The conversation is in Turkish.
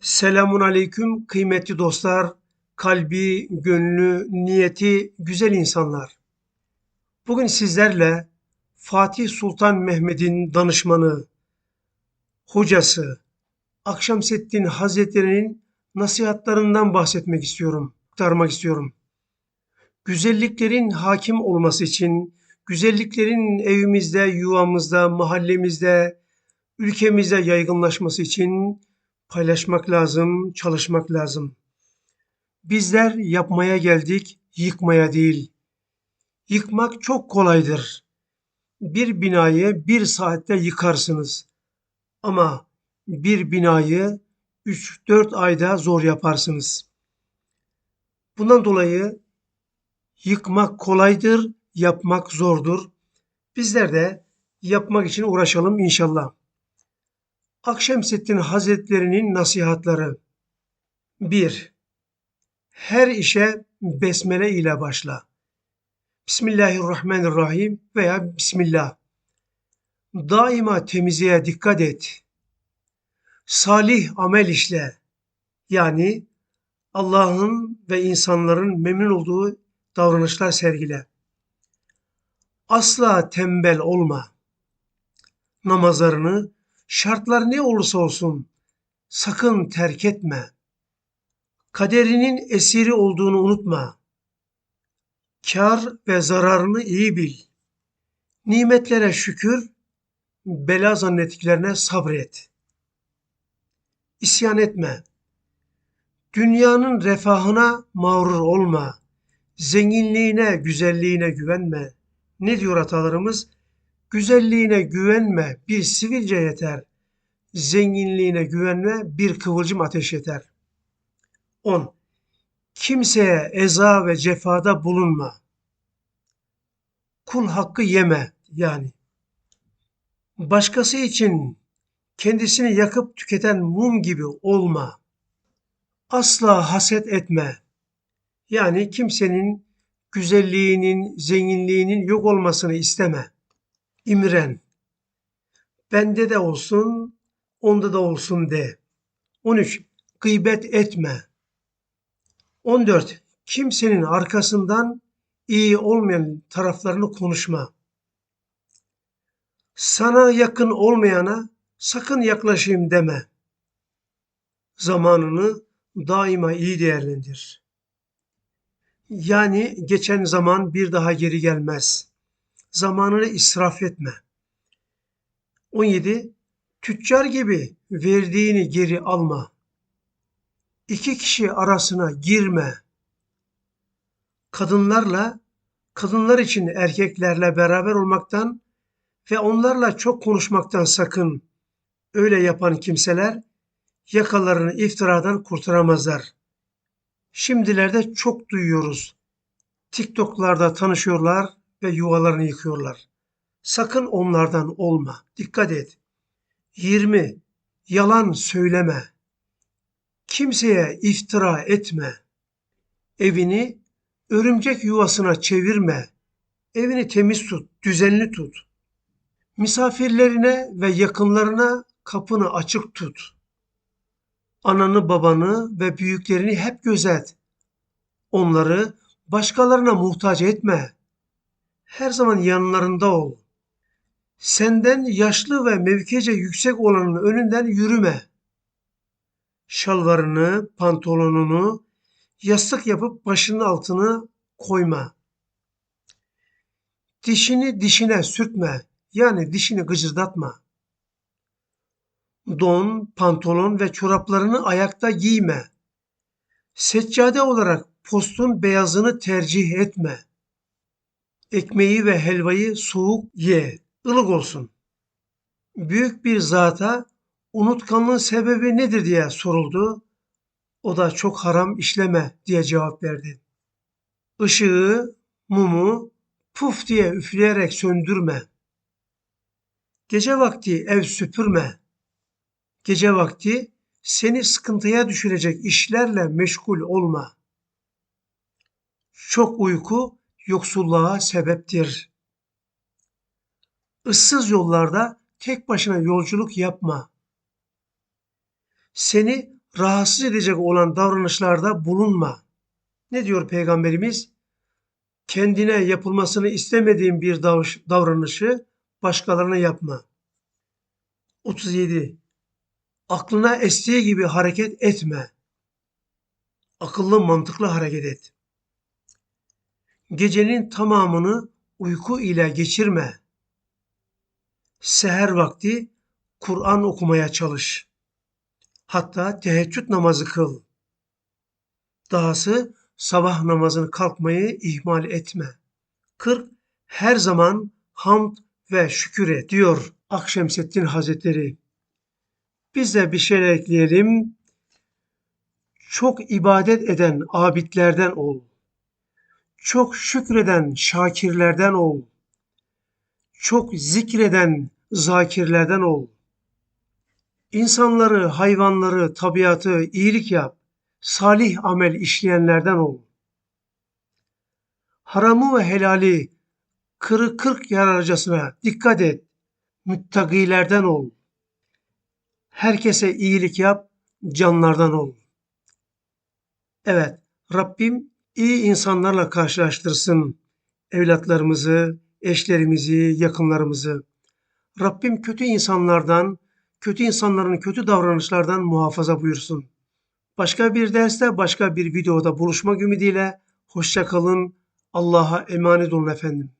Selamun aleyküm kıymetli dostlar, kalbi, gönlü, niyeti güzel insanlar. Bugün sizlerle Fatih Sultan Mehmet'in danışmanı, hocası, Akşemseddin Hazretleri'nin nasihatlarından bahsetmek istiyorum, aktarmak istiyorum. Güzelliklerin hakim olması için, güzelliklerin evimizde, yuvamızda, mahallemizde, ülkemizde yaygınlaşması için paylaşmak lazım, çalışmak lazım. Bizler yapmaya geldik, yıkmaya değil. Yıkmak çok kolaydır. Bir binayı bir saatte yıkarsınız. Ama bir binayı 3-4 ayda zor yaparsınız. Bundan dolayı yıkmak kolaydır, yapmak zordur. Bizler de yapmak için uğraşalım inşallah. Akşemseddin Hazretlerinin nasihatları 1. Her işe besmele ile başla. Bismillahirrahmanirrahim veya Bismillah. Daima temizliğe dikkat et. Salih amel işle. Yani Allah'ın ve insanların memnun olduğu davranışlar sergile. Asla tembel olma. Namazlarını şartlar ne olursa olsun sakın terk etme. Kaderinin esiri olduğunu unutma. Kar ve zararını iyi bil. Nimetlere şükür, bela zannettiklerine sabret. İsyan etme. Dünyanın refahına mağrur olma. Zenginliğine, güzelliğine güvenme. Ne diyor atalarımız? Güzelliğine güvenme, bir sivilce yeter. Zenginliğine güvenme, bir kıvılcım ateş yeter. 10. Kimseye eza ve cefada bulunma. Kul hakkı yeme yani. Başkası için kendisini yakıp tüketen mum gibi olma. Asla haset etme. Yani kimsenin güzelliğinin, zenginliğinin yok olmasını isteme imren. Bende de olsun, onda da olsun de. 13. Gıybet etme. 14. Kimsenin arkasından iyi olmayan taraflarını konuşma. Sana yakın olmayana sakın yaklaşayım deme. Zamanını daima iyi değerlendir. Yani geçen zaman bir daha geri gelmez zamanını israf etme. 17. Tüccar gibi verdiğini geri alma. İki kişi arasına girme. Kadınlarla, kadınlar için erkeklerle beraber olmaktan ve onlarla çok konuşmaktan sakın. Öyle yapan kimseler yakalarını iftiradan kurtaramazlar. Şimdilerde çok duyuyoruz. TikTok'larda tanışıyorlar, ve yuvalarını yıkıyorlar. Sakın onlardan olma. Dikkat et. 20. Yalan söyleme. Kimseye iftira etme. Evini örümcek yuvasına çevirme. Evini temiz tut, düzenli tut. Misafirlerine ve yakınlarına kapını açık tut. Ananı, babanı ve büyüklerini hep gözet. Onları başkalarına muhtaç etme her zaman yanlarında ol. Senden yaşlı ve mevkece yüksek olanın önünden yürüme. Şalvarını, pantolonunu yastık yapıp başının altını koyma. Dişini dişine sürtme. Yani dişini gıcırdatma. Don, pantolon ve çoraplarını ayakta giyme. Seccade olarak postun beyazını tercih etme ekmeği ve helvayı soğuk ye, ılık olsun. Büyük bir zata unutkanlığın sebebi nedir diye soruldu. O da çok haram işleme diye cevap verdi. Işığı, mumu puf diye üfleyerek söndürme. Gece vakti ev süpürme. Gece vakti seni sıkıntıya düşürecek işlerle meşgul olma. Çok uyku yoksulluğa sebeptir. Issız yollarda tek başına yolculuk yapma. Seni rahatsız edecek olan davranışlarda bulunma. Ne diyor Peygamberimiz? Kendine yapılmasını istemediğin bir dav- davranışı başkalarına yapma. 37. Aklına estiği gibi hareket etme. Akıllı mantıklı hareket et. Gecenin tamamını uyku ile geçirme. Seher vakti Kur'an okumaya çalış. Hatta teheccüd namazı kıl. Dahası sabah namazını kalkmayı ihmal etme. 40. Her zaman hamd ve şükür et diyor Akşemseddin Hazretleri. Biz de bir şey ekleyelim. Çok ibadet eden abidlerden ol. Çok şükreden şakirlerden ol. Çok zikreden zakirlerden ol. İnsanları, hayvanları, tabiatı iyilik yap. Salih amel işleyenlerden ol. Haramı ve helali kırık kırk yararcasına dikkat et. Müttakilerden ol. Herkese iyilik yap, canlardan ol. Evet, Rabbim iyi insanlarla karşılaştırsın evlatlarımızı, eşlerimizi, yakınlarımızı. Rabbim kötü insanlardan, kötü insanların kötü davranışlardan muhafaza buyursun. Başka bir derste, başka bir videoda buluşmak ümidiyle hoşça kalın. Allah'a emanet olun efendim.